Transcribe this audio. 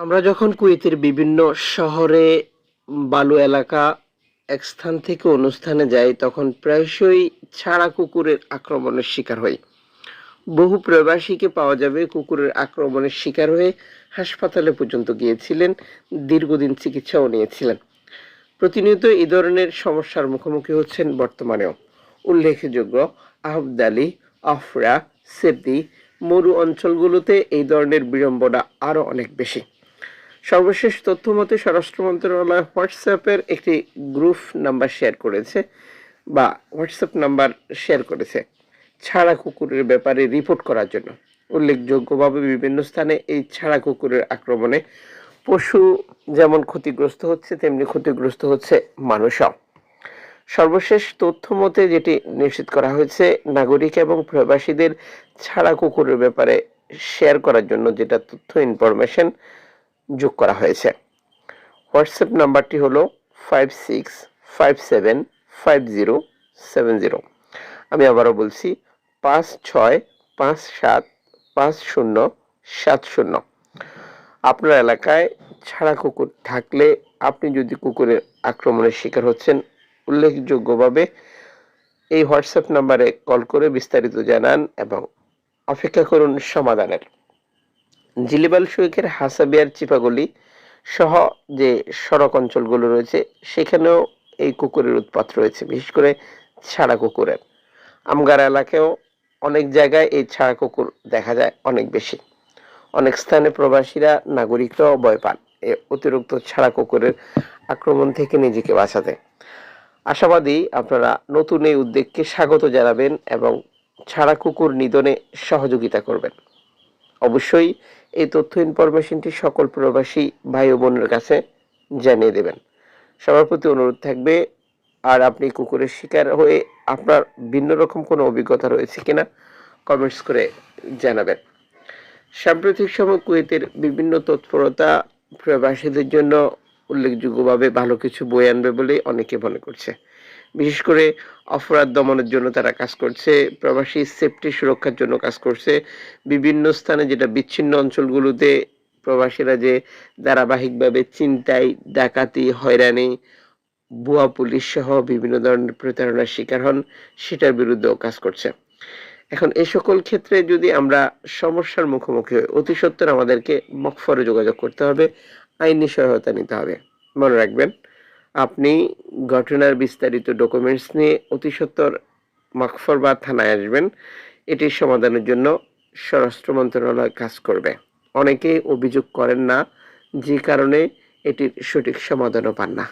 আমরা যখন কুয়েতের বিভিন্ন শহরে বালু এলাকা এক স্থান থেকে অন্য স্থানে যাই, তখন প্রায়শই ছাড়া কুকুরের আক্রমণের শিকার হই। বহু প্রবাসীকে পাওয়া যাবে কুকুরের আক্রমণের শিকার হয়ে হাসপাতালে পর্যন্ত গিয়েছিলেন, দীর্ঘদিন চিকিৎসাও নিয়েছিলেন। প্রতিনিয়ত এই ধরনের সমস্যার মুখোমুখি হচ্ছেন বর্তমানেও। উল্লেখযোগ্য আহমদালি আফরা সেদি মরু অঞ্চলগুলোতে এই ধরনের বিড়ম্বনা আরও অনেক বেশি। সর্বশেষ তথ্য মতে স্বরাষ্ট্র মন্ত্রণালয় হোয়াটসঅ্যাপের একটি গ্রুপ নাম্বার শেয়ার করেছে, বা হোয়াটসঅ্যাপ নাম্বার শেয়ার করেছে ছাড়া কুকুরের ব্যাপারে রিপোর্ট করার জন্য। উল্লেখযোগ্যভাবে বিভিন্ন স্থানে এই ছাড়া কুকুরের আক্রমণে পশু যেমন ক্ষতিগ্রস্ত হচ্ছে, তেমনি ক্ষতিগ্রস্ত হচ্ছে মানুষও। সর্বশেষ তথ্য মতে যেটি নিশ্চিত করা হয়েছে, নাগরিক এবং প্রবাসীদের ছাড়া কুকুরের ব্যাপারে শেয়ার করার জন্য যেটা তথ্য ইনফরমেশন যোগ করা হয়েছে। হোয়াটসঅ্যাপ নাম্বারটি হলো five six five seven five zero seven zero আমি আবারও বলছি পাঁচ ছয় পাঁচ সাত পাঁচ শূন্য সাত শূন্য। আপনার এলাকায় ছাড়া কুকুর থাকলে আপনি যদি কুকুরের আক্রমণের শিকার হচ্ছেন, উল্লেখযোগ্যভাবে এই হোয়াটসঅ্যাপ নাম্বারে কল করে বিস্তারিত জানান এবং অপেক্ষা করুন সমাধানের। জিলিবাল শৈখের হাসাবিয়ার চিপাগলি সহ যে সড়ক অঞ্চলগুলো রয়েছে, সেখানেও এই কুকুরের উৎপাত রয়েছে, বিশেষ করে ছাড়া কুকুরের। আমগার এলাকায়ও অনেক জায়গায় এই ছাড়া কুকুর দেখা যায় অনেক বেশি। অনেক স্থানে প্রবাসীরা নাগরিকরাও ভয় পান এ অতিরিক্ত ছাড়া কুকুরের আক্রমণ থেকে নিজেকে বাঁচাতে। আশাবাদী আপনারা নতুন এই উদ্যোগকে স্বাগত জানাবেন এবং ছাড়া কুকুর নিধনে সহযোগিতা করবেন। অবশ্যই এই তথ্য ইনফরমেশনটি সকল প্রবাসী ভাই ও বোনের কাছে জানিয়ে দেবেন। সবার প্রতি অনুরোধ থাকবে, আর আপনি কুকুরের শিকার হয়ে আপনার ভিন্ন রকম কোনো অভিজ্ঞতা রয়েছে কিনা কমেন্টস করে জানাবেন। সাম্প্রতিক সময় কুয়েতের বিভিন্ন তৎপরতা প্রবাসীদের জন্য উল্লেখযোগ্যভাবে ভালো কিছু বই আনবে বলে অনেকে মনে করছে। বিশেষ করে অপরাধ দমনের জন্য তারা কাজ করছে, প্রবাসী সেফটি সুরক্ষার জন্য কাজ করছে। বিভিন্ন স্থানে যেটা বিচ্ছিন্ন অঞ্চলগুলোতে প্রবাসীরা যে ধারাবাহিকভাবে চিন্তাই ডাকাতি, হয়রানি, ভুয়া পুলিশ সহ বিভিন্ন ধরনের প্রতারণার শিকার হন, সেটার বিরুদ্ধেও কাজ করছে। এখন এই সকল ক্ষেত্রে যদি আমরা সমস্যার মুখোমুখি হই, অতি সত্বর আমাদেরকে মকফরে যোগাযোগ করতে হবে। আইনি সহায়তা নিতে হবে। মনে রাখবেন, আপনি ঘটনার বিস্তারিত ডকুমেন্টস নিয়ে অতি সত্বর মকফর বা থানায় আসবেন। এটির সমাধানের জন্য স্বরাষ্ট্র মন্ত্রণালয় কাজ করবে। অনেকেই অভিযোগ করেন না, যে কারণে এটির সঠিক সমাধানও পান না।